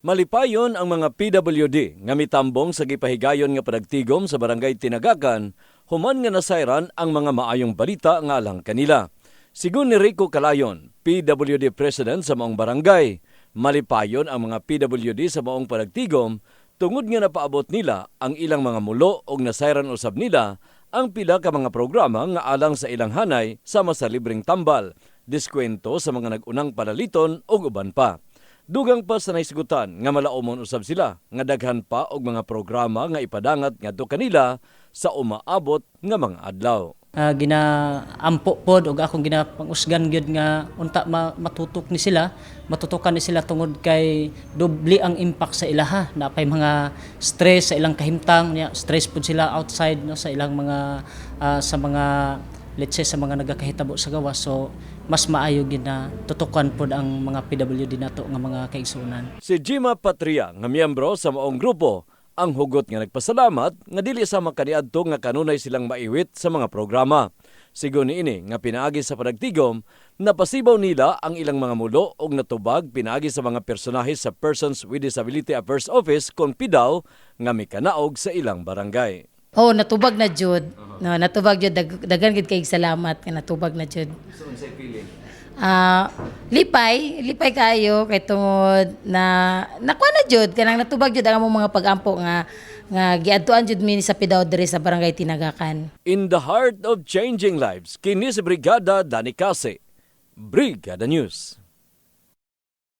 Malipayon ang mga PWD nga mitambong sa gipahigayon nga padagtigom sa barangay Tinagakan, human nga nasayran ang mga maayong balita nga alang kanila. Sigun ni Rico Calayon, PWD President sa maong barangay, malipayon ang mga PWD sa maong padagtigom tungod nga napaabot nila ang ilang mga mulo o nasayran usab nila ang pila ka mga programa nga alang sa ilang hanay sama sa libreng tambal, diskwento sa mga nagunang palaliton o uban pa. Dugang pa sa naisgutan nga malaumon usab sila nga daghan pa og mga programa nga ipadangat ngadto kanila sa umaabot nga mga adlaw. uh, ginaampo pod og akong ginapangusgan gyud nga unta ma- matutok ni sila matutukan ni sila tungod kay dubli ang impact sa ilaha na pay mga stress sa ilang kahimtang stress pod sila outside no sa ilang mga ah, sa mga let's say sa mga nagakahitabo sa gawas so mas maayo gyud na tutukan pod ang mga PWD nato nga mga kaigsuonan Si Jima Patria nga miyembro sa maong grupo ang hugot nga nagpasalamat nga dili sa makaniadto nga kanunay silang maiwit sa mga programa. Sigon ini nga pinaagi sa panagtigom, napasibaw nila ang ilang mga mulo og natubag pinaagi sa mga personahe sa Persons with Disability Affairs Office kon PIDAW nga mikanaog sa ilang barangay. Oh, natubag na jud. No, natubag jud dag, dagan gid kay salamat nga natubag na jud. Ah, lipay, lipay kayo kay tungod na nakuha na jud kanang natubag jud ang among mga pagampo nga nga giadtuan jud mi sa Pidaw diri sa Barangay Tinagakan. In the heart of changing lives, kini si Brigada Danicase. Brigada News.